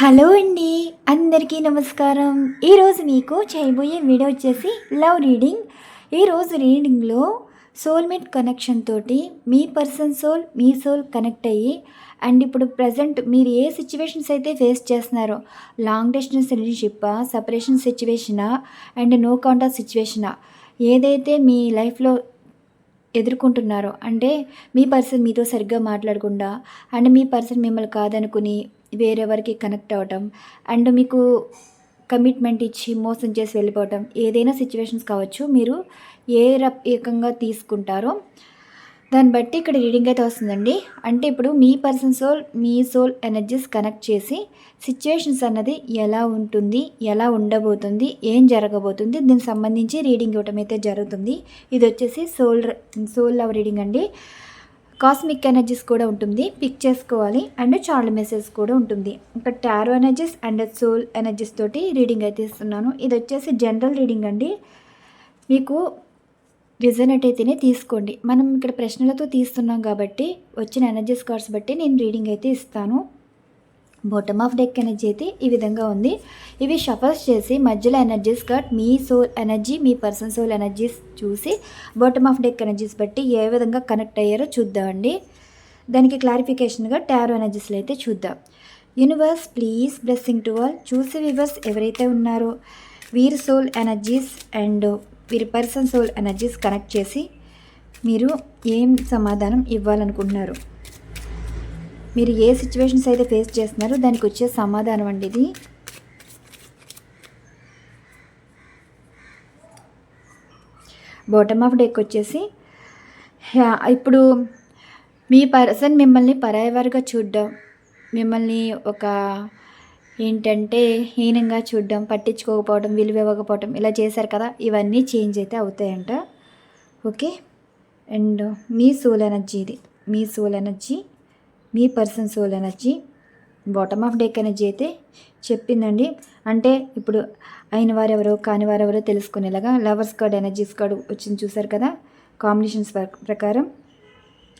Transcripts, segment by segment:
Hello అండి అందరికీ నమస్కారం. ఈరోజు మీకు చేయబోయే వీడియో వచ్చేసి లవ్ రీడింగ్. ఈరోజు రీడింగ్లో సోల్మేట్ కనెక్షన్ తోటి మీ పర్సన్ సోల్ మీ సోల్ కనెక్ట్ అయ్యి అండ్ ఇప్పుడు ప్రజెంట్ మీరు ఏ సిచ్యువేషన్స్ అయితే ఫేస్ చేస్తున్నారో లాంగ్ డిస్టెన్స్ రిలేషన్షిప్పా సపరేషన్ సిచ్యువేషనా అండ్ నో కాంటాక్ట్ సిచ్యువేషనా ఏదైతే మీ లైఫ్లో ఎదుర్కొంటున్నారో అంటే మీ పర్సన్ మీతో సరిగ్గా మాట్లాడకుండా అండ్ మీ పర్సన్ మిమ్మల్ని కాదనుకుని వేరెవరికి కనెక్ట్ అవ్వటం అండ్ మీకు కమిట్మెంట్ ఇచ్చి మోసం చేసి వెళ్ళిపోవటం ఏదైనా సిచ్యువేషన్స్ కావచ్చు. మీరు ఏ రకంగా తీసుకుంటారో దాన్ని బట్టి ఇక్కడ రీడింగ్ అయితే వస్తుందండి. అంటే ఇప్పుడు మీ పర్సన్ సోల్ మీ సోల్ ఎనర్జీస్ కనెక్ట్ చేసి సిచ్యువేషన్స్ అన్నది ఎలా ఉంటుంది ఎలా ఉండబోతుంది ఏం జరగబోతుంది దీనికి సంబంధించి రీడింగ్ ఇవ్వటం అయితే జరుగుతుంది. ఇది వచ్చేసి సోల్ సోల్ లవ్ రీడింగ్ అండి. కాస్మిక్ ఎనర్జీస్ కూడా ఉంటుంది. పిక్ చేసుకోవాలి. అండ్ చార్ల్ మెసేజ్ కూడా ఉంటుంది. ఇంకా tarot energies and soul energies తోటి రీడింగ్ అయితే ఇస్తున్నాను. ఇది వచ్చేసి జనరల్ రీడింగ్ అండి. మీకు రిజనెట్ అయితేనే తీసుకోండి. మనం ఇక్కడ ప్రశ్నలతో తీస్తున్నాం కాబట్టి వచ్చిన ఎనర్జీస్ కార్డ్స్ బట్టి నేను రీడింగ్ అయితే ఇస్తాను. బాటమ్ ఆఫ్ డెక్ ఎనర్జీ అయితే ఈ విధంగా ఉంది. ఇవి షఫల్స్ చేసి మధ్యలో ఎనర్జీస్ కట్ మీ సోల్ ఎనర్జీ మీ పర్సన్ సోల్ ఎనర్జీస్ చూసి బాటమ్ ఆఫ్ డెక్ ఎనర్జీస్ బట్టి ఏ విధంగా కనెక్ట్ అయ్యారో చూద్దామండి. దానికి క్లారిఫికేషన్గా టారో ఎనర్జీస్లో అయితే చూద్దాం. Universe please blessing to all చూసే వివర్స్ ఎవరైతే ఉన్నారో వీరి సోల్ ఎనర్జీస్ అండ్ వీరి పర్సన్ సోల్ ఎనర్జీస్ కనెక్ట్ చేసి మీరు ఏం సమాధానం ఇవ్వాలనుకుంటున్నారు? మీరు ఏ సిచ్యువేషన్స్ అయితే ఫేస్ చేస్తున్నారో దానికి వచ్చే సమాధానం అండి ఇది. బాటమ్ ఆఫ్ డెక్ వచ్చేసి ఇప్పుడు మీ పర్సన్ మిమ్మల్ని పరాయవారుగా చూడడం. మిమ్మల్ని ఒక ఏంటంటే హీనంగా చూడడం పట్టించుకోకపోవడం విలువ ఇవ్వకపోవడం ఇలా చేశారు కదా ఇవన్నీ చేంజ్ అయితే అవుతాయంట. ఓకే అండ్ మీ సోల్ ఎనర్జీ ఇది. మీ soul energy me person soul energy bottom of deck energy అయితే చెప్పిందండి. అంటే ఇప్పుడు అయిన వారెవరో కాని వారెవరో తెలుసుకునేలాగా లవర్స్ కార్డ్ ఎనర్జీస్ కార్డ్ వచ్చింది చూసారు కదా? కాంబినేషన్స్ ప్రకారం.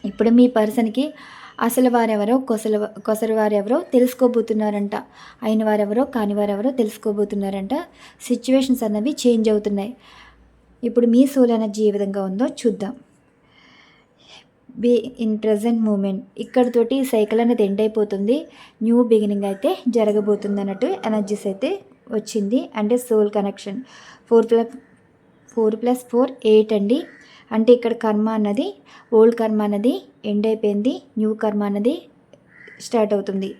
ఇప్పుడు మీ పర్సన్కి అసలు వారెవరో కొసలు కొసరు వారెవరో తెలుసుకోబోతున్నారంట. అయిన వారెవరో కాని వారెవరో తెలుసుకోబోతున్నారంట. సిచ్యువేషన్స్ అన్నవి చేంజ్ అవుతున్నాయి. ఇప్పుడు మీ సోల్ ఎనర్జీ ఏ విధంగా ఉందో చూద్దాం. బీ ఇన్ ప్రజెంట్ మూమెంట్ ఇక్కడితోటి సైకిల్ అనేది ఎండ్ అయిపోతుంది. న్యూ బిగినింగ్ అయితే జరగబోతుంది అన్నట్టు ఎనర్జీస్ అయితే వచ్చింది. అంటే soul connection four plus four plus four eight అండి. అంటే ఇక్కడ కర్మ అన్నది ఓల్డ్ కర్మ అన్నది ఎండ్ అయిపోయింది. న్యూ కర్మ అన్నది స్టార్ట్ అవుతుంది.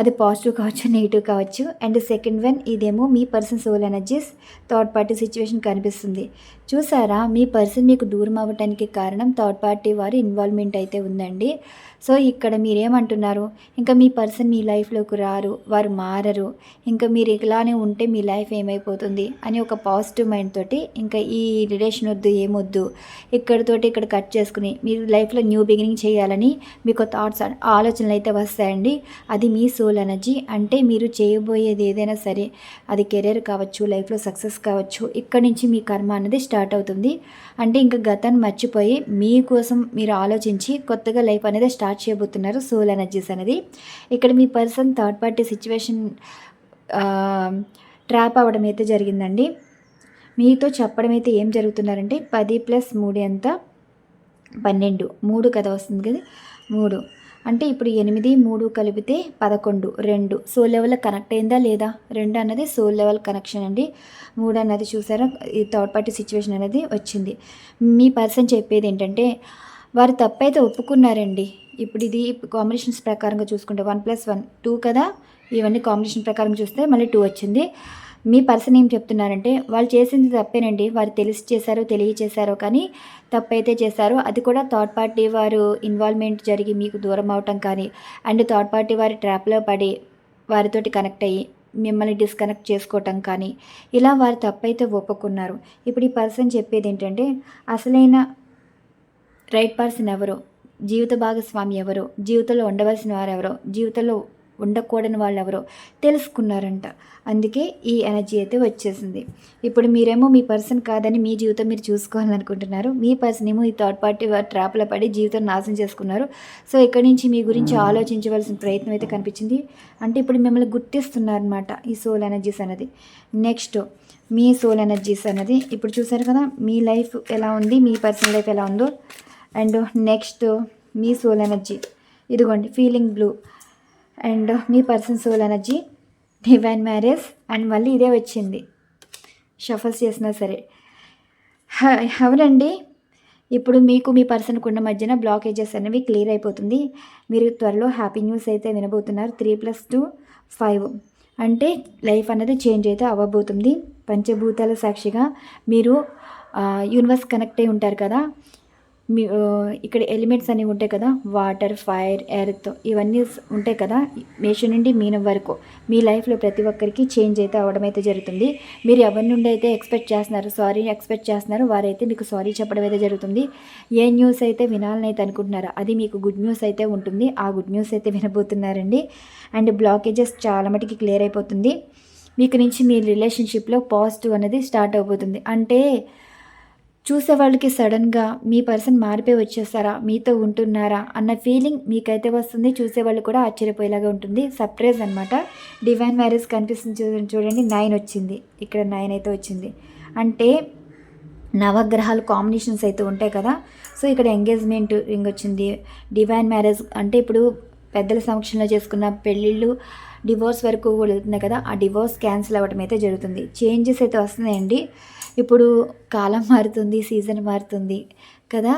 అది పాజిటివ్ కావచ్చు నెగిటివ్ కావచ్చు. అండ్ సెకండ్ వన్ ఇదేమో మీ person soul energies third party situation కనిపిస్తుంది. చూసారా? మీ పర్సన్ మీకు దూరం అవ్వటానికి కారణం థర్డ్ పార్టీ వారి ఇన్వాల్వ్మెంట్ అయితే ఉందండి. సో ఇక్కడ మీరేమంటున్నారు? ఇంకా మీ పర్సన్ మీ లైఫ్లోకి రారు వారు మారరు ఇంకా మీరు ఇలానే ఉంటే మీ లైఫ్ ఏమైపోతుంది అని ఒక పాజిటివ్ మైండ్ తోటి ఇంకా ఈ రిలేషన్ వద్దు ఏమొద్దు ఇక్కడతోటి ఇక్కడ కట్ చేసుకుని మీరు లైఫ్లో న్యూ బిగినింగ్ చేయాలని మీకు థాట్స్ ఆలోచనలు అయితే వస్తాయండి. అది మీ సోల్ ఎనర్జీ. అంటే మీరు చేయబోయేది ఏదైనా సరే అది కెరీర్ కావచ్చు లైఫ్లో సక్సెస్ కావచ్చు ఇక్కడి నుంచి మీ కర్మ అనేది స్టార్ట్ స్టార్ట్ అవుతుంది. అంటే ఇంకా గతాన్ని మర్చిపోయి మీకోసం మీరు ఆలోచించి కొత్తగా లైఫ్ అనేది స్టార్ట్ చేయబోతున్నారు సోల్ ఎనర్జీస్ అనేది. ఇక్కడ మీ person third party situation trap అవ్వడం అయితే జరిగిందండి. మీతో చెప్పడం అయితే ఏం జరుగుతున్నారంటే పది ప్లస్ మూడు ఎంత? పన్నెండు. మూడు కథ వస్తుంది కదా? మూడు. అంటే ఇప్పుడు ఎనిమిది మూడు కలిపితే పదకొండు రెండు. సోల్ లెవెల్ కనెక్ట్ అయిందా లేదా? రెండు అన్నది సోల్ లెవెల్ కనెక్షన్ అండి. మూడు అన్నది చూసారా? ఈ థర్డ్ పార్టీ సిచ్యువేషన్ అనేది వచ్చింది. మీ పర్సన్ చెప్పేది ఏంటంటే వారు తప్పైతే ఒప్పుకున్నారండి. ఇప్పుడు ఇది కాంబినేషన్స్ ప్రకారంగా చూసుకుంటే వన్ ప్లస్ వన్ టూ కదా? ఇవన్నీ కాంబినేషన్ ప్రకారం చూస్తే మళ్ళీ టూ వచ్చింది. మీ పర్సన్ ఏం చెప్తున్నారంటే వాళ్ళు చేసింది తప్పేనండి. వారు తెలిసి చేశారో తెలియచేశారో కానీ తప్పైతే చేశారో. అది కూడా థర్డ్ పార్టీ వారు ఇన్వాల్వ్మెంట్ జరిగి మీకు దూరం అవటం కానీ అండ్ థర్డ్ పార్టీ వారి ట్రాప్లో పడి వారితోటి కనెక్ట్ అయ్యి మిమ్మల్ని డిస్కనెక్ట్ చేసుకోవటం కానీ ఇలా వారు తప్పైతే ఒప్పుకున్నారు. ఇప్పుడు ఈ పర్సన్ చెప్పేది ఏంటంటే అసలైన రైట్ పర్సన్ ఎవరు? జీవిత భాగస్వామి ఎవరు? జీవితంలో ఉండవలసిన వారు ఎవరో? జీవితంలో ఉండకూడని వాళ్ళు ఎవరో తెలుసుకున్నారంట. అందుకే ఈ ఎనర్జీ అయితే వచ్చేసింది. ఇప్పుడు మీరేమో మీ పర్సన్ కాదని మీ జీవితం మీరు చూసుకోవాలనుకుంటున్నారు. మీ పర్సన్ ఏమో ఈ థర్డ్ పార్టీ ట్రాప్లో పడి జీవితం నాశనం చేసుకున్నారు. సో ఇక్కడి నుంచి మీ గురించి ఆలోచించవలసిన ప్రయత్నం అయితే కనిపించింది. అంటే ఇప్పుడు మిమ్మల్ని గుర్తిస్తున్నారనమాట ఈ సోల్ ఎనర్జీస్ అనేది. నెక్స్ట్ మీ సోల్ ఎనర్జీస్ అనేది. ఇప్పుడు చూసారు కదా మీ లైఫ్ ఎలా ఉంది మీ పర్సనల్ లైఫ్ ఎలా ఉందో. అండ్ నెక్స్ట్ మీ సోల్ ఎనర్జీ. ఇదిగోండి feeling blue. And me person soul energy divine marriage and మళ్ళీ ఇదే వచ్చింది. షఫల్స్ చేసినా సరే. హ- ఎవరండి ఇప్పుడు మీకు మీ పర్సన్కు ఉన్న మధ్యన బ్లాకేజెస్ అనేవి క్లియర్ అయిపోతుంది. మీరు త్వరలో హ్యాపీ న్యూస్ అయితే వినబోతున్నారు. Three plus two five. అంటే లైఫ్ అనేది చేంజ్ అయితే అవ్వబోతుంది. పంచభూతాల సాక్షిగా మీరు యూనివర్స్ కనెక్ట్ అయి ఉంటారు కదా. మీ ఇక్కడ ఎలిమెంట్స్ అనేవి ఉంటాయి కదా వాటర్ ఫైర్ ఎర్త్ ఇవన్నీ ఉంటాయి కదా మేషం నుండి మీనం వరకు. మీ లైఫ్లో ప్రతి ఒక్కరికి చేంజ్ అయితే అవ్వడం అయితే జరుగుతుంది. మీరు ఎవరి నుండి అయితే ఎక్స్పెక్ట్ చేస్తున్నారు సారీ ఎక్స్పెక్ట్ చేస్తున్నారు వారైతే మీకు సారీ చెప్పడం అయితే జరుగుతుంది. ఏ న్యూస్ అయితే వినాలని అయితే అనుకుంటున్నారో అది మీకు గుడ్ న్యూస్ అయితే ఉంటుంది. ఆ గుడ్ న్యూస్ అయితే వినబోతున్నారండి. అండ్ బ్లాకేజెస్ చాలా మటుకి క్లియర్ అయిపోతుంది. మీకు నుంచి మీ రిలేషన్షిప్లో పాజిటివ్ అనేది స్టార్ట్ అవబోతుంది. అంటే చూసే వాళ్ళకి సడన్గా మీ పర్సన్ మారిపోయి వచ్చేస్తారా మీతో ఉంటున్నారా? అన్న ఫీలింగ్ మీకైతే వస్తుంది. చూసే వాళ్ళు కూడా ఆశ్చర్యపోయేలాగా ఉంటుంది. సర్ప్రైజ్ అనమాట డివైన్ మ్యారేజ్ కనిపిస్తుంది చూడండి. నైన్ వచ్చింది. ఇక్కడ నైన్ అయితే వచ్చింది. అంటే నవగ్రహాలు కాంబినేషన్స్ అయితే ఉంటాయి కదా. సో ఇక్కడ ఎంగేజ్మెంట్ రింగ్ వచ్చింది. డివైన్ మ్యారేజ్ అంటే ఇప్పుడు పెద్దల సమక్షంలో చేసుకున్న పెళ్ళిళ్ళు డివోర్స్ వరకు కూడా వెళ్తున్నాయి కదా. ఆ డివోర్స్ క్యాన్సిల్ అవ్వడం అయితే జరుగుతుంది. చేంజెస్ అయితే వస్తున్నాయండి. ఇప్పుడు కాలం మారుతుంది సీజన్ మారుతుంది కదా.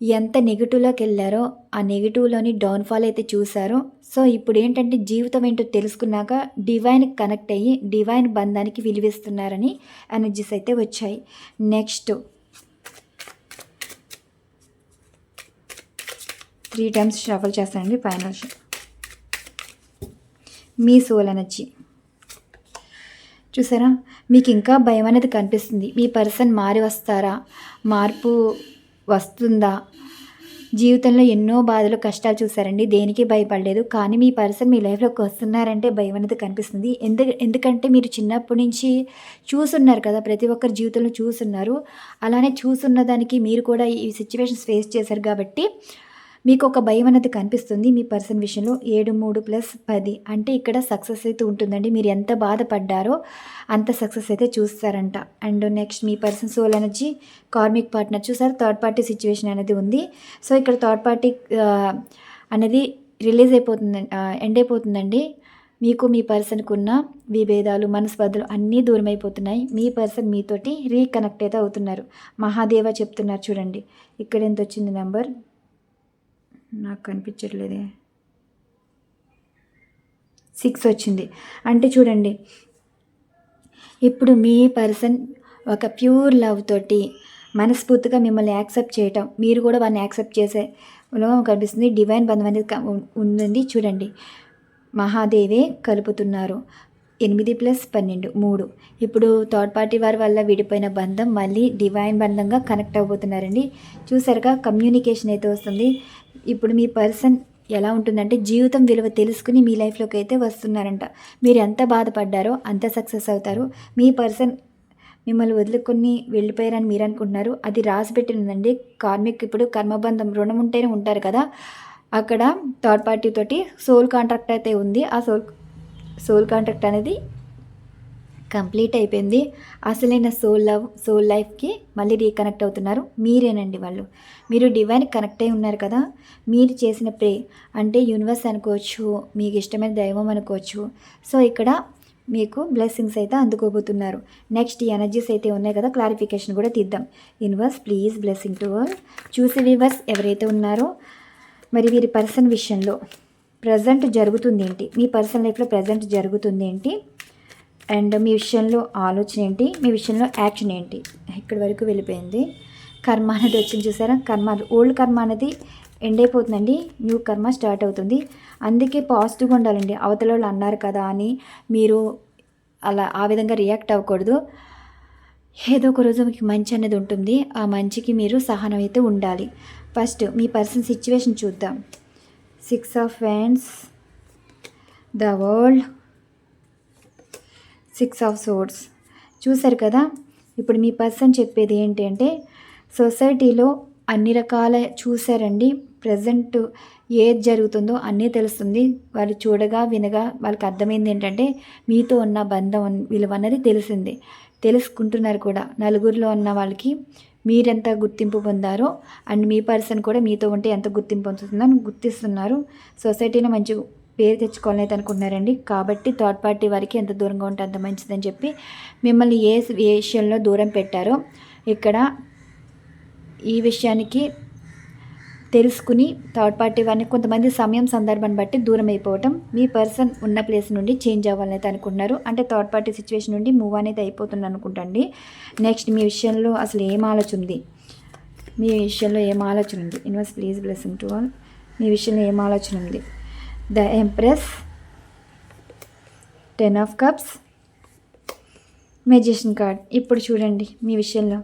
ఎంత నెగిటివ్లోకి వెళ్ళారో ఆ నెగిటివ్లోని డౌన్ఫాల్ అయితే చూసారో సో ఇప్పుడు ఏంటంటే జీవితం ఏంటో తెలుసుకున్నాక డివైన్ కనెక్ట్ అయ్యి డివైన్ బంధానికి విలువిస్తున్నారని ఎనర్జీస్ అయితే వచ్చాయి. నెక్స్ట్. త్రీ టైమ్స్ షఫల్ చేస్తానండి ఫైనల్ మీ సోల్ ఎనర్జీ. చూసారా? మీకు ఇంకా భయం అనేది కనిపిస్తుంది. మీ పర్సన్ మారి వస్తారా? మార్పు వస్తుందా? జీవితంలో ఎన్నో బాధలు కష్టాలు చూసారండి. దేనికి భయపడలేదు. కానీ మీ పర్సన్ మీ లైఫ్లోకి వస్తున్నారంటే భయం అనేది కనిపిస్తుంది. ఎందు ఎందుకంటే మీరు చిన్నప్పటి నుంచి చూసున్నారు కదా. ప్రతి ఒక్కరి జీవితంలో చూసున్నారు. అలానే చూసున్న దానికి మీరు కూడా ఈ సిచ్యువేషన్స్ ఫేస్ చేశారు కాబట్టి మీకు ఒక భయం అనేది కనిపిస్తుంది. మీ పర్సన్ విషయంలో ఏడు మూడు ప్లస్ పది అంటే ఇక్కడ సక్సెస్ అయితే ఉంటుందండి. మీరు ఎంత బాధపడ్డారో అంత సక్సెస్ అయితే చూస్తారంట. And next me person soul energy karmic partner చూసారు థర్డ్ పార్టీ సిచ్యువేషన్ అనేది ఉంది. సో ఇక్కడ థర్డ్ పార్టీ అనేది రిలీజ్ అయిపోతుంది ఎండ్ అయిపోతుందండి. మీకు మీ పర్సన్కు ఉన్న విభేదాలు మనస్పర్ధలు అన్నీ దూరం అయిపోతున్నాయి. మీ పర్సన్ మీతోటి రీకనెక్ట్ అయితే అవుతున్నారు. మహాదేవ చెప్తున్నారు చూడండి. ఇక్కడ ఎంత వచ్చింది నెంబర్? నాకు కనిపించట్లేదే. సిక్స్ వచ్చింది. అంటే చూడండి ఇప్పుడు మీ పర్సన్ ఒక ప్యూర్ లవ్ తోటి మనస్ఫూర్తిగా మిమ్మల్ని యాక్సెప్ట్ చేయటం మీరు కూడా వాడిని యాక్సెప్ట్ చేసే కనిపిస్తుంది. డివైన్ బంధం అనేది ఉందండి. చూడండి మహాదేవే కలుపుతున్నారు. ఎనిమిది ప్లస్ పన్నెండు మూడు. ఇప్పుడు థర్డ్ పార్టీ వారి వల్ల విడిపోయిన బంధం మళ్ళీ డివైన్ బంధంగా కనెక్ట్ అవబోతున్నారండి చూసారుగా కమ్యూనికేషన్ అయితే వస్తుంది. ఇప్పుడు మీ పర్సన్ ఎలా ఉంటుందంటే జీవితం విలువ తెలుసుకుని మీ లైఫ్లోకి అయితే వస్తున్నారంట. మీరు ఎంత బాధపడ్డారో అంత సక్సెస్ అవుతారు. మీ పర్సన్ మిమ్మల్ని వదులుకొని వెళ్ళిపోయారని మీరు అనుకుంటున్నారు. అది రాసి పెట్టిందండి. కార్మిక్ ఇప్పుడు కర్మబంధం రుణం ఉంటేనే ఉంటారు కదా. అక్కడ థర్డ్ పార్టీ తోటి సోల్ కాంట్రాక్ట్ అయితే ఉంది. ఆ సోల్ సోల్ కాంట్రాక్ట్ అనేది కంప్లీట్ అయిపోయింది. అసలైన సోల్ లవ్ సోల్ లైఫ్కి మళ్ళీ రీకనెక్ట్ అవుతున్నారు మీరేనండి వాళ్ళు. మీరు డివైన్ కనెక్ట్ అయి ఉన్నారు కదా మీరు చేసిన ప్రే అంటే యూనివర్స్ అనుకోవచ్చు మీకు ఇష్టమైన దైవం అనుకోవచ్చు. సో ఇక్కడ మీకు బ్లెస్సింగ్స్ అయితే అందుకోబోతున్నారు. నెక్స్ట్ ఈ ఎనర్జీస్ అయితే ఉన్నాయి కదా క్లారిఫికేషన్ కూడా తీద్దాం. యూనివర్స్ ప్లీజ్ బ్లెస్సింగ్ టు చూసే చూసి ఎవరైతే ఉన్నారో మరి వీరి పర్సన్ విషయంలో ప్రజెంట్ జరుగుతుంది ఏంటి మీ పర్సనల్ లైఫ్లో ప్రజెంట్ జరుగుతుంది ఏంటి అండ్ మీ విషయంలో ఆలోచన ఏంటి? మీ విషయంలో యాక్షన్ ఏంటి? ఇక్కడి వరకు వెళ్ళిపోయింది. కర్మ అనేది వచ్చింది చూసారా? కర్మ ఓల్డ్ కర్మ అనేది ఎండ్ అయిపోతుందండి. న్యూ కర్మ స్టార్ట్ అవుతుంది. అందుకే పాజిటివ్గా ఉండాలండి. అవతల వాళ్ళు అన్నారు కదా అని మీరు అలా ఆ విధంగా రియాక్ట్ అవ్వకూడదు. ఏదో ఒక రోజు మీకు మంచి అనేది ఉంటుంది. ఆ మంచికి మీరు సహనం అయితే ఉండాలి. ఫస్ట్ మీ పర్సన్ సిచ్యువేషన్ చూద్దాం. Six of fans the world six of swords చూసారు కదా? ఇప్పుడు మీ పర్సన్ చెప్పేది ఏంటంటే సొసైటీలో అన్ని రకాల చూసారండి ప్రజెంట్ ఏది జరుగుతుందో అన్నీ తెలుస్తుంది. వాళ్ళు చూడగా వినగా వాళ్ళకి అర్థమైంది ఏంటంటే మీతో ఉన్న బంధం విలువ అన్నది తెలిసింది. తెలుసుకుంటున్నారు కూడా. నలుగురిలో ఉన్న వాళ్ళకి మీరెంత గుర్తింపు పొందారో అండ్ మీ పర్సన్ కూడా మీతో ఉంటే ఎంత గుర్తింపు పొందుతుందని గుర్తిస్తున్నారు. సొసైటీలో మంచి పేరు తెచ్చుకోలేదు అనుకుంటున్నారండి. కాబట్టి థర్డ్ పార్టీ వారికి ఎంత దూరంగా ఉంటే అంత మంచిదని చెప్పి మిమ్మల్ని ఏ ఏ విషయంలో దూరం పెట్టారో ఇక్కడ ఈ విషయానికి తెలుసుకుని థర్డ్ పార్టీ వారిని కొంతమంది సమయం సందర్భాన్ని బట్టి దూరం అయిపోవటం మీ పర్సన్ ఉన్న ప్లేస్ నుండి చేంజ్ అవ్వాలని అయితే అనుకుంటున్నారు. అంటే థర్డ్ పార్టీ సిచ్యువేషన్ నుండి మూవ్ అనేది అయిపోతుంది అనుకుంటండి. నెక్స్ట్ మీ విషయంలో అసలు ఏం ఆలోచన ఉంది? మీ విషయంలో ఏం ఆలోచన ఉంది? Invest please blessing to all మీ విషయంలో ఏం ఆలోచన ఉంది? The empress ten of cups magician card ఇప్పుడు చూడండి మీ విషయంలో.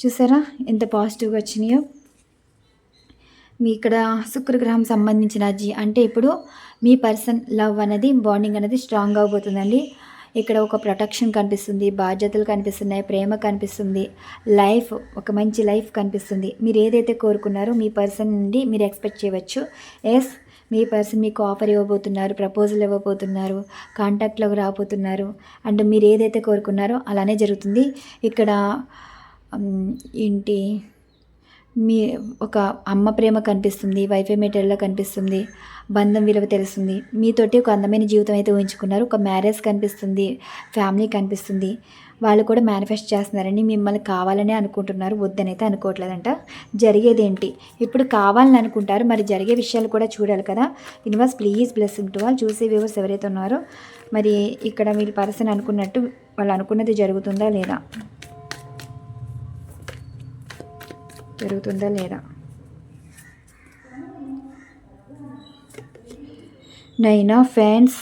చూసారా? ఎంత పాజిటివ్గా వచ్చినాయో. మీ ఇక్కడ శుక్రగ్రహం సంబంధించిన జీ అంటే ఇప్పుడు మీ పర్సన్ లవ్ అనేది బాండింగ్ అనేది స్ట్రాంగ్ అవబోతుందండి. ఇక్కడ ఒక ప్రొటెక్షన్ కనిపిస్తుంది బాధ్యతలు కనిపిస్తున్నాయి ప్రేమ కనిపిస్తుంది లైఫ్ ఒక మంచి లైఫ్ కనిపిస్తుంది. మీరు ఏదైతే కోరుకున్నారో మీ పర్సన్ నుండి మీరు ఎక్స్పెక్ట్ చేయవచ్చు. ఎస్ మీ పర్సన్ మీకు ఆఫర్ ఇవ్వబోతున్నారు ప్రపోజల్ ఇవ్వబోతున్నారు కాంటాక్ట్లోకి రాబోతున్నారు. అండ్ మీరు ఏదైతే కోరుకున్నారో అలానే జరుగుతుంది. ఇక్కడ ఏంటి మీ ఒక అమ్మ ప్రేమ కనిపిస్తుంది వైఫై మెటీరియల్లో కనిపిస్తుంది బంధం విలువ తెలుస్తుంది. మీతోటి ఒక అందమైన జీవితం అయితే ఊహించుకున్నారు. ఒక మ్యారేజ్ కనిపిస్తుంది ఫ్యామిలీ కనిపిస్తుంది. వాళ్ళు కూడా మేనిఫెస్ట్ చేస్తున్నారండి మిమ్మల్ని కావాలనే అనుకుంటున్నారు. వద్దనైతే అనుకోవట్లేదంట. జరిగేది ఏంటి ఇప్పుడు కావాలని అనుకుంటారు. మరి జరిగే విషయాలు కూడా చూడాలి కదా. యూనివర్స్ ప్లీజ్ బ్లెస్సింగ్ టు వాళ్ళు చూసే వ్యూవర్స్ ఎవరైతే ఉన్నారో మరి ఇక్కడ వీళ్ళు పర్సన్ అనుకున్నట్టు వాళ్ళు అనుకున్నది జరుగుతుందా లేదా? జరుగుతుందా లేదా? Nine of fans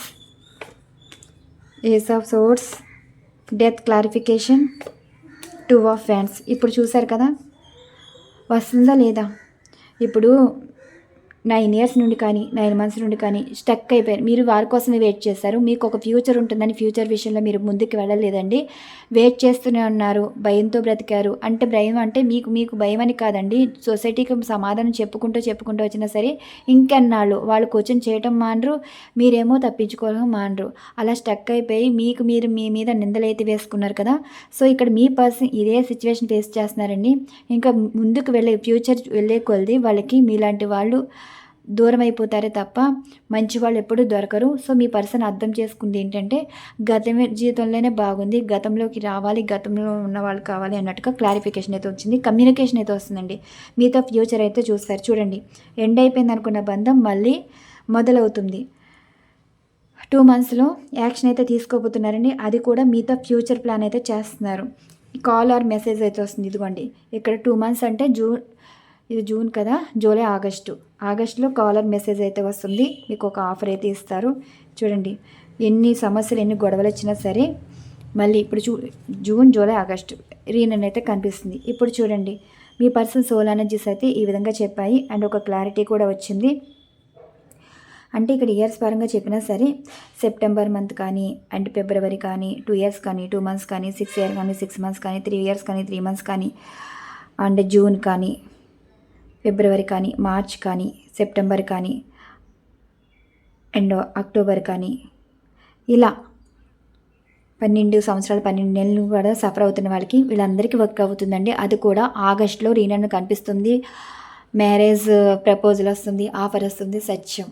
ace of source. That clarification two of fans ఇప్పుడు చూసారు కదా? వస్తుందా లేదా? ఇప్పుడు నైన్ ఇయర్స్ నుండి కానీ నైన్ మంత్స్ నుండి కానీ స్టక్ అయిపోయారు. మీరు వారి కోసమే వెయిట్ చేశారు. మీకు ఒక ఫ్యూచర్ ఉంటుందని ఫ్యూచర్ విషయంలో మీరు ముందుకు వెళ్ళలేదండి. వెయిట్ చేస్తూనే ఉన్నారు. భయంతో బ్రతికారు. అంటే భయం అంటే మీకు మీకు భయం అని కాదండి. సొసైటీకి సమాధానం చెప్పుకుంటూ చెప్పుకుంటూ వచ్చినా సరే ఇంకెన్నాళ్ళు వాళ్ళు క్వశ్చన్ చేయటం మానరు. మీరేమో తప్పించుకోవడం మానరు. అలా స్టక్ అయిపోయి మీకు మీరు మీ మీద నిందలైతే వేసుకున్నారు కదా. సో ఇక్కడ మీ పర్సన్ ఇదే సిచ్యువేషన్ ఫేస్ చేస్తున్నారండి. ఇంకా ముందుకు వెళ్ళే ఫ్యూచర్ వెళ్ళే కొలది వాళ్ళకి మీలాంటి వాళ్ళు దూరం అయిపోతారే తప్ప మంచి వాళ్ళు ఎప్పుడూ దొరకరు. సో మీ పర్సన్ అర్థం చేసుకుంది ఏంటంటే గతమే జీవితంలోనే బాగుంది గతంలోకి రావాలి గతంలో ఉన్న వాళ్ళు కావాలి అన్నట్టుగా క్లారిఫికేషన్ అయితే వచ్చింది కమ్యూనికేషన్ అయితే వస్తుందండి. మీతో ఫ్యూచర్ అయితే చూస్తారు. చూడండి ఎండ్ అయిపోయింది అనుకున్న బంధం మళ్ళీ మొదలవుతుంది. టూ మంత్స్లో యాక్షన్ అయితే తీసుకోబోతున్నారండి. అది కూడా మీతో ఫ్యూచర్ ప్లాన్ అయితే చేస్తున్నారు. కాల్ ఆర్ మెసేజ్ అయితే వస్తుంది. ఇదిగోండి ఇక్కడ టూ మంత్స్ అంటే జూన్ ఇది జూన్ కదా? July August. ఆగస్టులో కాలర్ మెసేజ్ అయితే వస్తుంది. మీకు ఒక ఆఫర్ అయితే ఇస్తారు. చూడండి. ఎన్ని సమస్యలు ఎన్ని గొడవలు వచ్చినా సరే మళ్ళీ ఇప్పుడు చూ జూన్ జూలై ఆగస్టు రీనన్ అయితే కనిపిస్తుంది. ఇప్పుడు చూడండి. మీ పర్సన్ సోల్ ఎనర్జీస్ అయితే ఈ విధంగా చెప్పాయి. అండ్ ఒక క్లారిటీ కూడా వచ్చింది. అంటే ఇక్కడ ఇయర్స్ పరంగా చెప్పినా సరే సెప్టెంబర్ మంత్ కానీ అండ్ ఫిబ్రవరి కానీ టూ ఇయర్స్ కానీ టూ మంత్స్ కానీ సిక్స్ ఇయర్ కానీ సిక్స్ మంత్స్ కానీ త్రీ ఇయర్స్ కానీ త్రీ మంత్స్ కానీ అండ్ జూన్ కానీ ఫిబ్రవరి కానీ మార్చ్ కానీ సెప్టెంబర్ కానీ అండ్ అక్టోబర్ కానీ. ఇలా పన్నెండు సంవత్సరాలు పన్నెండు నెలలు కూడా సఫర్ అవుతున్న వాళ్ళకి వీళ్ళందరికీ వర్క్ అవుతుందండి. అది కూడా ఆగస్ట్లో రీనన్ను కనిపిస్తుంది. మ్యారేజ్ ప్రపోజల్ వస్తుంది ఆఫర్ వస్తుంది సత్యం.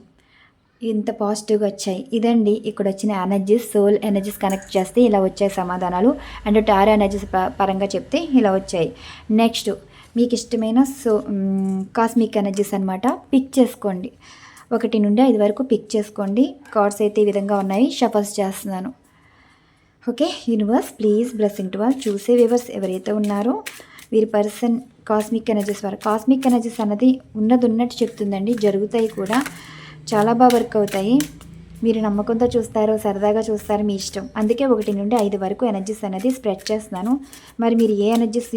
ఇంత పాజిటివ్గా వచ్చాయి. ఇదండి ఇక్కడ వచ్చిన ఎనర్జీస్ సోల్ ఎనర్జీస్ కనెక్ట్ చేస్తే ఇలా వచ్చాయి సమాధానాలు. అండ్ టార్ ఎనర్జీస్ పరంగా చెప్తే ఇలా వచ్చాయి. నెక్స్ట్ మీకు ఇష్టమైన సో కాస్మిక్ ఎనర్జీస్ అనమాట పిక్ చేసుకోండి. ఒకటి నుండి ఐదు వరకు పిక్ చేసుకోండి. కార్డ్స్ అయితే ఈ విధంగా ఉన్నాయి. షఫల్స్ చేస్తున్నాను. Okay universe please blessing to వాళ్ళు చూసే వ్యూవర్స్ ఎవరైతే ఉన్నారో వీరి పర్సన్ కాస్మిక్ ఎనర్జీస్ వారు. కాస్మిక్ ఎనర్జీస్ అన్నది ఉన్నది ఉన్నట్టు చెప్తుందండి. జరుగుతాయి కూడా. చాలా బాగా వర్క్ అవుతాయి. మీరు నమ్మకంతో చూస్తారో సరదాగా చూస్తారో మీ ఇష్టం. అందుకే ఒకటి నుండి ఐదు వరకు ఎనర్జీస్ అనేది స్ప్రెడ్ చేస్తున్నాను. మరి మీరు ఏ ఎనర్జీస్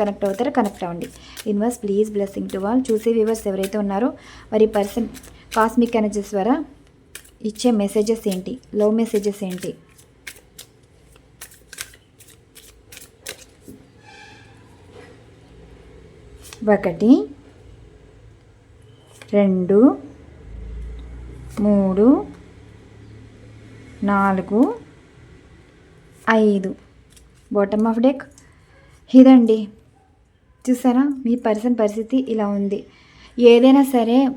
కనెక్ట్ అవుతారో కనెక్ట్ అవ్వండి. Universe please blessing to wall చూసే వ్యూవర్స్ ఎవరైతే ఉన్నారో మరి పర్సన్ కాస్మిక్ ఎనర్జీస్ ద్వారా ఇచ్చే మెసేజెస్ ఏంటి? లవ్ మెసేజెస్ ఏంటి? ఒకటి రెండు మూడు నాలుగు ఐదు. బాటమ్ ఆఫ్ డెక్ ఇదండి. చూసారా? మీ పర్సన్ పరిస్థితి ఇలా ఉంది. ఏదైనా సరే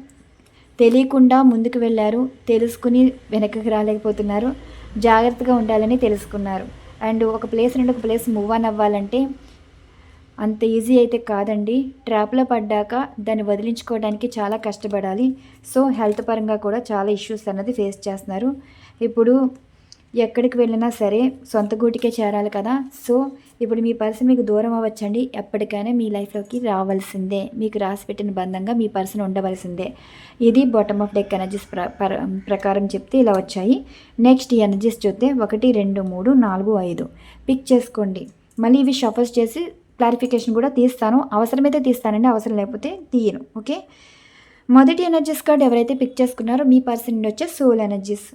తెలియకుండా ముందుకు వెళ్ళారు తెలుసుకుని వెనక్కి రాలేకపోతున్నారు జాగ్రత్తగా ఉండాలని తెలుసుకున్నారు. అండ్ ఒక ప్లేస్ నుండి ఒక ప్లేస్ మూవ్ ఆన్ అవ్వాలంటే అంత ఈజీ అయితే కాదండి. ట్రాప్లో పడ్డాక దాన్ని వదిలించుకోవడానికి చాలా కష్టపడాలి. సో హెల్త్ పరంగా కూడా చాలా ఇష్యూస్ అన్నది ఫేస్ చేస్తున్నారు. ఇప్పుడు ఎక్కడికి వెళ్ళినా సరే సొంత గూటికే చేరాలి కదా. సో ఇప్పుడు మీ పర్సన్ మీకు దూరం అవ్వచ్చండి. ఎప్పటికైనా మీ లైఫ్లోకి రావాల్సిందే. మీకు రాసి పెట్టిన బంధంగా మీ పర్సన్ ఉండవలసిందే. ఇది బాటమ్ ఆఫ్ డెక్ ఎనర్జీస్ ప్ర ప్రకారం చెప్తే ఇలా వచ్చాయి. నెక్స్ట్ ఈ ఎనర్జీస్ చూస్తే ఒకటి రెండు మూడు నాలుగు ఐదు. పిక్ చేసుకోండి. మళ్ళీ ఇవి షఫర్స్ చేసి క్లారిఫికేషన్ కూడా తీస్తాను. అవసరమైతే తీస్తానండి అవసరం లేకపోతే తీయను. ఓకే? మొదటి ఎనర్జీస్ కార్డ్ ఎవరైతే పిక్ చేసుకున్నారో మీ పర్సన్ నుండి వచ్చే సోల్ ఎనర్జీస్.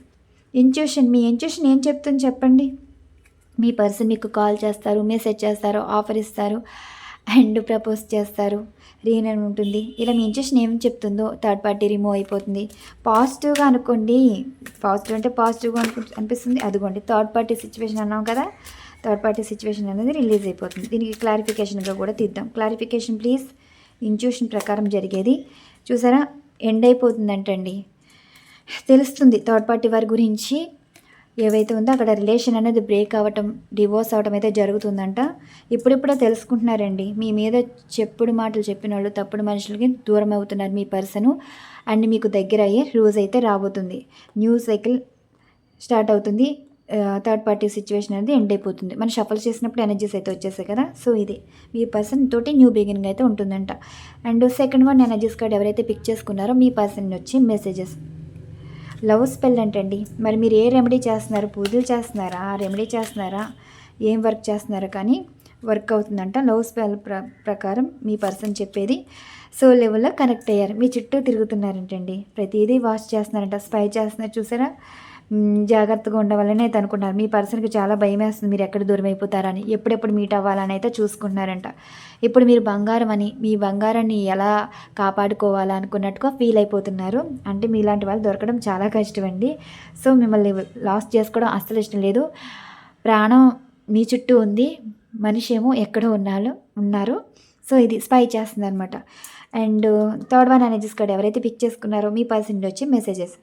ఇంట్యూషన్ మీ ఇంట్యూషన్ ఏం చెప్తుంది చెప్పండి? మీ పర్సన్ మీకు కాల్ చేస్తారు మెసేజ్ చేస్తారు ఆఫర్ ఇస్తారు అండ్ ప్రపోజ్ చేస్తారు. రీనర్ ఉంటుంది. ఇలా మీ ఇంట్యూషన్ ఏం చెప్తుందో థర్డ్ పార్టీ రిమూవ్ అయిపోతుంది. పాజిటివ్గా అనుకోండి పాజిటివ్ అంటే పాజిటివ్గా అనుకు అనిపిస్తుంది అదిగోండి థర్డ్ పార్టీ సిచ్యువేషన్ అన్నాం కదా థర్డ్ పార్టీ సిచ్యువేషన్ అనేది రిలీజ్ అయిపోతుంది. దీనికి క్లారిఫికేషన్గా కూడా తీద్దాం. Clarification please. ఇంట్యూషన్ ప్రకారం జరిగేది. చూసారా? ఎండ్ అయిపోతుందంటండి. తెలుస్తుంది థర్డ్ పార్టీ వారి గురించి ఏవైతే ఉందో అక్కడ రిలేషన్ అనేది బ్రేక్ అవ్వటం డివోర్స్ అవ్వటం అయితే జరుగుతుందంట. ఇప్పుడిప్పుడే తెలుసుకుంటున్నారండి. మీ మీద చెప్పుడు మాటలు చెప్పిన వాళ్ళు తప్పుడు మనుషులకి దూరం అవుతున్నారు మీ పర్సను. అండ్ మీకు దగ్గర అయ్యే రోజు అయితే రాబోతుంది. న్యూ సైకిల్ స్టార్ట్ అవుతుంది. థర్డ్ పార్టీ సిచ్యువేషన్ అనేది ఎండ్ అయిపోతుంది. మనం షఫల్ చేసినప్పుడు ఎనర్జీస్ అయితే వచ్చేసాయి కదా? సో ఇది. మీ పర్సన్ తోటి న్యూ బిగినింగ్ అయితే ఉంటుందంట. And second one energies card ఎవరైతే పిక్ చేసుకున్నారో మీ పర్సన్ వచ్చి మెసేజెస్ లవ్ స్పెల్ అంటండి. మరి మీరు ఏ రెమెడీ చేస్తున్నారు? పూజలు చేస్తున్నారా? రెమెడీ చేస్తున్నారా? ఏం వర్క్ చేస్తున్నారా కానీ వర్క్ అవుతుందంట. లవ్ స్పెల్ ప్ర ప్రకారం మీ పర్సన్ చెప్పేది. సో లెవెల్లో కనెక్ట్ అయ్యారు. మీ చుట్టూ తిరుగుతున్నారంటండి. ప్రతిదీ వాష్ చేస్తున్నారంట. స్పై చేస్తున్నారు. చూసారా? జాగ్రత్తగా ఉండవాలని అయితే అనుకుంటున్నారు. మీ పర్సన్కి చాలా భయం వేస్తుంది. మీరు ఎక్కడ దూరం అయిపోతారని. ఎప్పుడెప్పుడు మీట్ అవ్వాలని అయితే చూసుకుంటున్నారంట. ఇప్పుడు మీరు బంగారం అని మీ బంగారాన్ని ఎలా కాపాడుకోవాలా అనుకున్నట్టుగా ఫీల్ అయిపోతున్నారు. అంటే మీలాంటి వాళ్ళు దొరకడం చాలా కష్టం అండి సో మిమ్మల్ని లాస్ చేసుకోవడం అస్సలు ఇష్టం లేదు. ప్రాణం మీ చుట్టూ ఉంది. మనిషి ఏమో ఎక్కడో ఉన్నారు ఉన్నారు. సో ఇది స్పై చేస్తుంది అనమాట and third one energies card ఎవరైతే పిక్ చేసుకున్నారో మీ పర్సన్ వచ్చి మెసేజెస్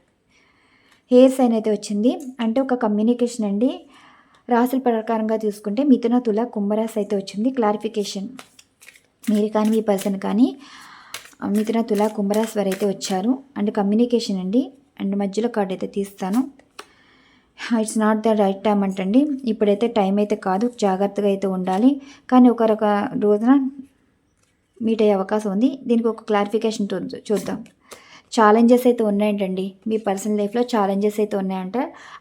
హెయిర్ సైన్ అయితే వచ్చింది? అంటే ఒక కమ్యూనికేషన్ అండి. రాసుల ప్రకారంగా చూసుకుంటే మిథున తుల కుంభరాశి అయితే వచ్చింది. క్లారిఫికేషన్ మీరు కానీ మీ పర్సన్ కానీ మిథున తుల కుంభరాశి వారు అయితే వచ్చారు. అండ్ కమ్యూనికేషన్ అండి. అండ్ మధ్యలో కార్డ్ అయితే తీస్తాను. It's not the right time అంటండి. ఇప్పుడైతే టైం అయితే కాదు. జాగ్రత్తగా అయితే ఉండాలి. కానీ ఒకరొక రోజున మీట్ అయ్యే అవకాశం ఉంది. దీనికి ఒక క్లారిఫికేషన్ చూద్దాం. ఛాలెంజెస్ అయితే ఉన్నాయంటండి. మీ పర్సనల్ లైఫ్లో ఛాలెంజెస్ అయితే ఉన్నాయంట.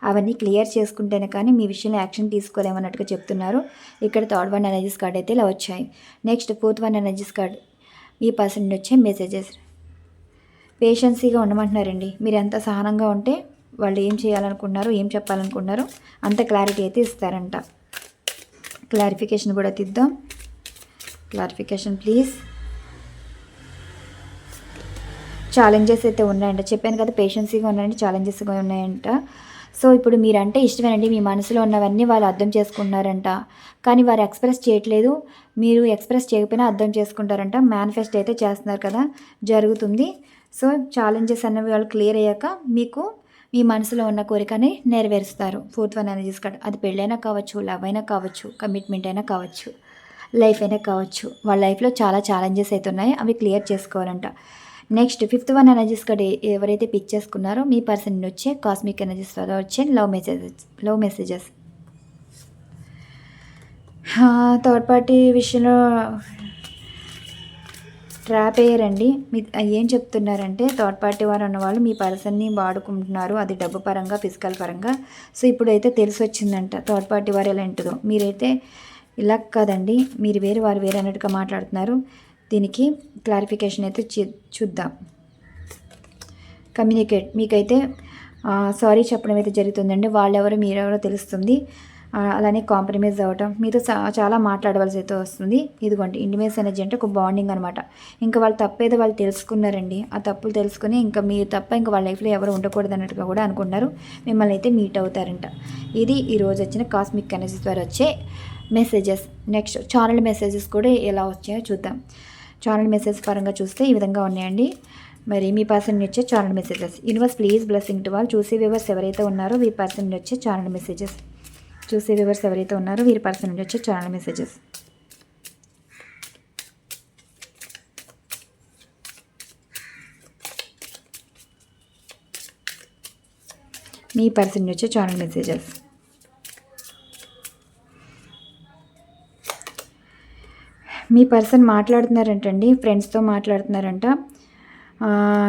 అవన్నీ క్లియర్ చేసుకుంటేనే కానీ మీ విషయంలో యాక్షన్ తీసుకోలేమన్నట్టుగా చెప్తున్నారు. ఇక్కడ థర్డ్ వన్ ఎనర్జీస్ కార్డ్ అయితే ఇలా వచ్చాయి. Next fourth one energies card. మీ పర్సన్ నుండి వచ్చే మెసేజెస్. పేషెన్సీగా ఉండమంటున్నారండి. మీరు ఎంత సహనంగా ఉంటే వాళ్ళు ఏం చేయాలనుకున్నారు ఏం చెప్పాలనుకున్నారో అంత క్లారిటీ అయితే ఇస్తారంట. క్లారిఫికేషన్ కూడా తీద్దాం. Clarification please. ఛాలెంజెస్ అయితే ఉన్నాయంట. చెప్పాను కదా పేషెన్సీగా ఉన్నాయండి ఛాలెంజెస్గా ఉన్నాయంట. సో ఇప్పుడు మీరంటే ఇష్టమేనండి. మీ మనసులో ఉన్నవన్నీ వాళ్ళు అర్థం చేసుకుంటున్నారంట. కానీ వారు ఎక్స్ప్రెస్ చేయట్లేదు. మీరు ఎక్స్ప్రెస్ చేయకపోయినా అర్థం చేసుకుంటారంట. మేనిఫెస్ట్ అయితే చేస్తున్నారు కదా జరుగుతుంది. సో ఛాలెంజెస్ అన్నవి వాళ్ళు క్లియర్ అయ్యాక మీకు మీ మనసులో ఉన్న కోరికని నెరవేరుస్తారు. ఫోర్త్ వన్ ఎనర్జీస్ కార్డ్ అది పెళ్ళైనా కావచ్చు లవ్ అయినా కావచ్చు కమిట్మెంట్ అయినా కావచ్చు లైఫ్ అయినా కావచ్చు. వాళ్ళ లైఫ్లో చాలా ఛాలెంజెస్ అయితే ఉన్నాయి. అవి clear చేసుకోవాలంట. Next fifth one energies card ఎవరైతే పిక్ చేసుకున్నారో మీ పర్సన్ నుండి వచ్చే కాస్మిక్ ఎనర్జీస్ ద్వారా వచ్చే love messages love messages third party విషయంలో ట్రాప్ అయ్యారండి. మీ ఏం చెప్తున్నారంటే థర్డ్ పార్టీ వారు ఉన్నవాళ్ళు మీ పర్సన్ని వాడుకుంటున్నారు. అది డబ్బు పరంగా ఫిజికల్ పరంగా. సో ఇప్పుడైతే తెలిసి వచ్చిందంట థర్డ్ పార్టీ వారు ఎలా ఉంటుందో మీరైతే ఇలా కాదండి మీరు వేరు వారు వేరే అన్నట్టుగా మాట్లాడుతున్నారు. దీనికి క్లారిఫికేషన్ అయితే చూద్దాం. కమ్యూనికేట్ మీకైతే సారీ చెప్పడం అయితే జరుగుతుందండి. వాళ్ళెవరో మీరెవరో తెలుస్తుంది. అలానే కాంప్రమైజ్ అవ్వటం. మీతో చాలా మాట్లాడవలసి అయితే వస్తుంది. ఇదిగోండి ఇంటిమేస్ ఎనర్జీ అంటే ఒక బాండింగ్ అనమాట ఇంకా వాళ్ళు తప్పేదో వాళ్ళు తెలుసుకున్నారండి. ఆ తప్పులు తెలుసుకుని ఇంకా మీరు తప్ప ఇంకా వాళ్ళ లైఫ్లో ఎవరు ఉండకూడదు అన్నట్టుగా కూడా అనుకున్నారు. మిమ్మల్ని అయితే మీట్ అవుతారంట. ఇది ఈరోజు వచ్చిన కాస్మిక్ ఎనర్జీ ద్వారా వచ్చే మెసేజెస్ నెక్స్ట్ ఛానల్ మెసేజెస్ కూడా ఎలా వచ్చాయో చూద్దాం. ఛానల్ మెసేజ్ పరంగా చూస్తే ఈ విధంగా ఉన్నాయండి. మరి మీ పర్సన్ వచ్చే channel messages universe please blessing to వాళ్ళు చూసే వ్యూవర్స్ ఎవరైతే ఉన్నారో మీ పర్సన్ నుంచి వచ్చే ఛానల్ మెసేజెస్ చూసే వ్యూవర్స్ ఎవరైతే ఉన్నారో వీరి పర్సన్ నుంచి వచ్చే ఛానల్ మెసేజెస్ మీ పర్సన్ నుంచి వచ్చే ఛానల్ మెసేజెస్ మీ పర్సన్ మాట్లాడుతున్నారంటండి ఫ్రెండ్స్తో మాట్లాడుతున్నారంట.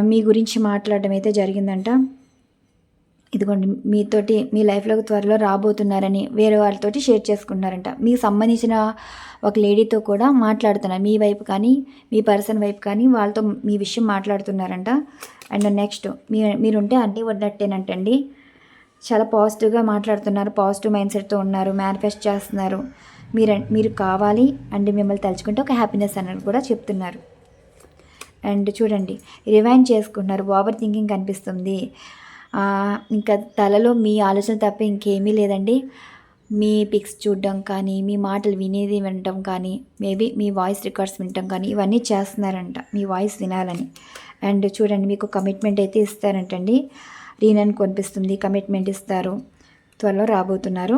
మీ గురించి మాట్లాడడం అయితే జరిగిందంట. ఇదిగోండి మీతోటి మీ లైఫ్లోకి త్వరలో రాబోతున్నారని వేరే వాళ్ళతోటి షేర్ చేసుకుంటున్నారంట. మీకు సంబంధించిన ఒక లేడీతో కూడా మాట్లాడుతున్నారు మీ వైపు కానీ మీ పర్సన్ వైపు కానీ వాళ్ళతో మీ విషయం మాట్లాడుతున్నారంట. అండ్ నెక్స్ట్ మీ మీరుంటే అన్నీ ఉన్నట్టేనంటండి చాలా పాజిటివ్గా మాట్లాడుతున్నారు పాజిటివ్ మైండ్ సెట్తో ఉన్నారు మేనిఫెస్ట్ చేస్తున్నారు. మీరు మీరు కావాలి అండ్ మిమ్మల్ని తలుచుకుంటే ఒక హ్యాపీనెస్ అని కూడా చెప్తున్నారు. అండ్ చూడండి రివైండ్ చేసుకుంటున్నారు. ఓవర్ థింకింగ్ కనిపిస్తుంది. ఇంకా తలలో మీ ఆలోచన తప్ప ఇంకేమీ లేదండి. మీ పిక్స్ చూడడం కానీ మీ మాటలు వినేది వినటం కానీ మేబీ మీ వాయిస్ రికార్డ్స్ వినటం కానీ ఇవన్నీ చేస్తున్నారంట. మీ వాయిస్ వినాలని. అండ్ చూడండి మీకు కమిట్మెంట్ అయితే ఇస్తారంటండి. రీనన్ కొనిపిస్తుంది కమిట్మెంట్ ఇస్తారు. త్వరలో రాబోతున్నారు.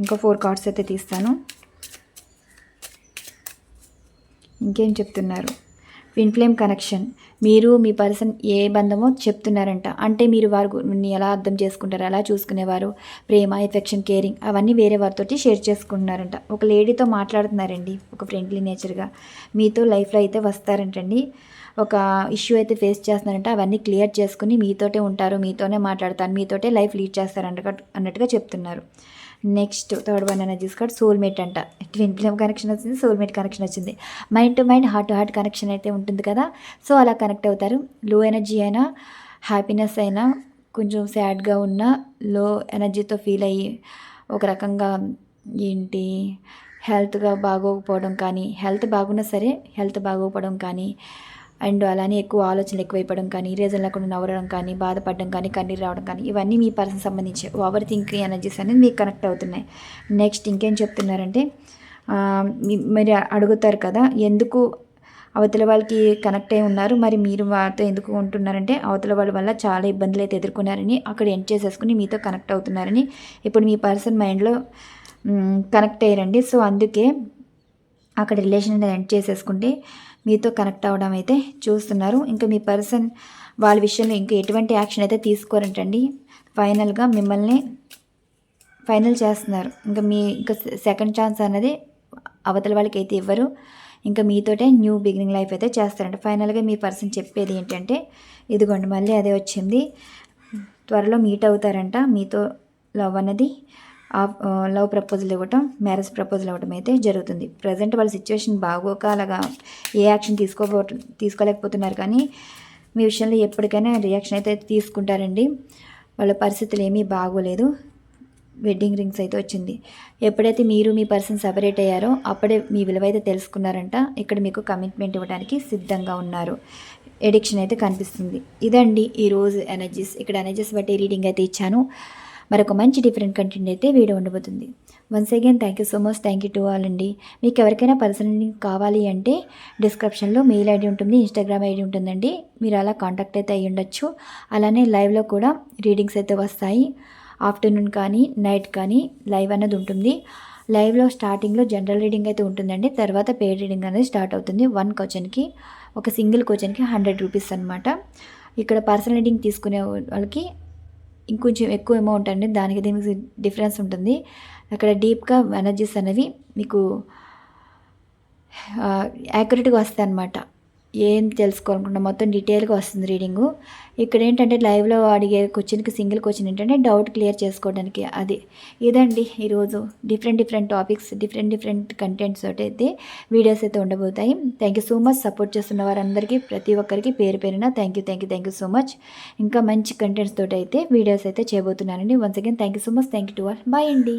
ఇంకా ఫోర్ కార్డ్స్ అయితే తీస్తాను. ఇంకేం చెప్తున్నారు? Win flame connection. మీరు మీ పర్సన్ ఏ బంధమో చెప్తున్నారంట. అంటే మీరు వారు ఎలా అర్థం చేసుకుంటారు? ఎలా చూసుకునేవారు? ప్రేమ ఎఫెక్షన్ కేరింగ్ అవన్నీ వేరే వారితో షేర్ చేసుకుంటున్నారంట. ఒక లేడీతో మాట్లాడుతున్నారండి. ఒక ఫ్రెండ్లీ నేచర్గా. మీతో లైఫ్లో అయితే వస్తారంటండి. ఒక ఇష్యూ అయితే ఫేస్ చేస్తున్నారంట. అవన్నీ క్లియర్ చేసుకుని మీతోటే ఉంటారు. మీతోనే మాట్లాడతారు. మీతోటే లైఫ్ లీడ్ చేస్తారు అన్నట్టుగా చెప్తున్నారు. Next third one energies card soulmate అంట. ట్విన్ ఫ్లేమ్ కనెక్షన్ వచ్చింది సోల్మేట్ కనెక్షన్ వచ్చింది. Mind to mind heart to heart connection అయితే ఉంటుంది కదా. సో అలా కనెక్ట్ అవుతారు. లో ఎనర్జీ అయినా హ్యాపీనెస్ అయినా కొంచెం సాడ్గా ఉన్న లో ఎనర్జీతో ఫీల్ అయ్యి ఒక రకంగా ఏంటి హెల్త్గా బాగోకపోవడం కానీ హెల్త్ బాగున్నా సరే హెల్త్ బాగోకపోవడం కానీ అండ్ అలానే ఎక్కువ ఆలోచనలు ఎక్కువైపోవడం కానీ రీజన్ లేకుండా నవ్వడం కానీ బాధపడడం కానీ కన్నీరు రావడం కానీ ఇవన్నీ మీ పర్సన్ సంబంధించి ఓవర్ థింకింగ్ ఎనర్జీస్ అనేది మీకు కనెక్ట్ అవుతున్నాయి. నెక్స్ట్ ఇంకేం చెప్తున్నారంటే మీరు అడుగుతారు కదా ఎందుకు అవతల వాళ్ళకి కనెక్ట్ అయి ఉన్నారు? మరి మీరు వారితో ఎందుకు ఉంటున్నారంటే అవతల వాళ్ళ వల్ల చాలా ఇబ్బందులు అయితే ఎదుర్కొన్నారని అక్కడ ఎండ్ చేసేసుకుని మీతో కనెక్ట్ అవుతున్నారని ఇప్పుడు మీ పర్సన్ మైండ్లో కనెక్ట్ అయ్యారండి. సో అందుకే అక్కడ రిలేషన్ అనేది ఎండ్ చేసేసుకుంటే మీతో కనెక్ట్ అవ్వడం అయితే చూస్తున్నారు. ఇంకా మీ పర్సన్ వాళ్ళ విషయంలో ఇంకా ఎటువంటి యాక్షన్ అయితే తీసుకోరంటండి. ఫైనల్గా మిమ్మల్ని ఫైనల్ చేస్తున్నారు. ఇంకా మీ ఇంకా సెకండ్ ఛాన్స్ అన్నది అవతల వాళ్ళకి అయితే ఇవ్వరు. ఇంకా మీతోటే న్యూ బిగినింగ్ లైఫ్ అయితే చేస్తారంట. ఫైనల్గా మీ పర్సన్ చెప్పేది ఏంటంటే ఇదిగోండి మళ్ళీ అదే వచ్చింది. త్వరలో మీట్ అవుతారంట మీతో లవ్ అన్నది. లవ్ ప్రపోజల్ ఇవ్వటం మ్యారేజ్ ప్రపోజల్ ఇవ్వటం అయితే జరుగుతుంది. ప్రజెంట్ వాళ్ళ సిచ్యువేషన్ బాగోక అలాగా ఏ యాక్షన్ తీసుకోబో తీసుకోలేకపోతున్నారు కానీ మీ విషయంలో ఎప్పటికైనా రియాక్షన్ అయితే తీసుకుంటారండి. వాళ్ళ పరిస్థితులు ఏమీ బాగోలేదు. వెడ్డింగ్ రింగ్స్ అయితే వచ్చింది. ఎప్పుడైతే మీరు మీ పర్సన్ సపరేట్ అయ్యారో అప్పుడే మీ విలువ అయితే తెలుసుకున్నారంట. ఇక్కడ మీకు కమిట్మెంట్ ఇవ్వడానికి సిద్ధంగా ఉన్నారు. ఎడిక్షన్ అయితే కనిపిస్తుంది. ఇదండి ఈరోజు ఎనర్జీస్ ఇక్కడ ఎనర్జీస్ బట్టి రీడింగ్ అయితే ఇచ్చాను. మరొక మంచి డిఫరెంట్ కంటెంట్ అయితే వీడియో ఉండబోతుంది. Once again thank you so much thank you to all అండి. మీకు ఎవరికైనా పర్సనల్ కావాలి అంటే డిస్క్రిప్షన్లో మెయిల్ ఐడి ఉంటుంది ఇన్స్టాగ్రామ్ ఐడి ఉంటుందండి. మీరు అలా కాంటాక్ట్ అయితే అయ్యి ఉండొచ్చు. అలానే లైవ్లో కూడా రీడింగ్స్ అయితే వస్తాయి. ఆఫ్టర్నూన్ కానీ నైట్ కానీ లైవ్ అన్నది ఉంటుంది. లైవ్లో స్టార్టింగ్లో జనరల్ రీడింగ్ అయితే ఉంటుందండి. తర్వాత పేడ్ రీడింగ్ అనేది స్టార్ట్ అవుతుంది. వన్ క్వశ్చన్కి ఒక సింగిల్ క్వశ్చన్కి హండ్రెడ్ రూపీస్ అనమాట ఇక్కడ పర్సనల్ రీడింగ్ తీసుకునే వాళ్ళకి ఇంకొంచెం ఎక్కువ అమౌంట్ అండి. దానికి దీనికి డిఫరెన్స్ ఉంటుంది. అక్కడ డీప్గా ఎనర్జీస్ అనేవి మీకు యాక్యురేట్గా వస్తాయి అన్నమాట ఏం తెలుసుకోవాలనుకుంటున్నా మొత్తం డీటెయిల్గా వస్తుంది రీడింగు. ఇక్కడ ఏంటంటే లైవ్లో అడిగే క్వశ్చన్కి సింగిల్ క్వశ్చన్ ఏంటంటే డౌట్ క్లియర్ చేసుకోవడానికి. అది ఇదండి ఈరోజు. Different different topics different different contents తోటి అయితే వీడియోస్ అయితే ఉండబోతాయి. Thank you so much support చేస్తున్న వారందరికీ ప్రతి ఒక్కరికి పేరు పేరున thank you thank you thank you so much ఇంకా మంచి కంటెంట్స్ తోటి అయితే వీడియోస్ అయితే చేయబోతున్నానండి. Once again thank you so much thank you to all bye అండి.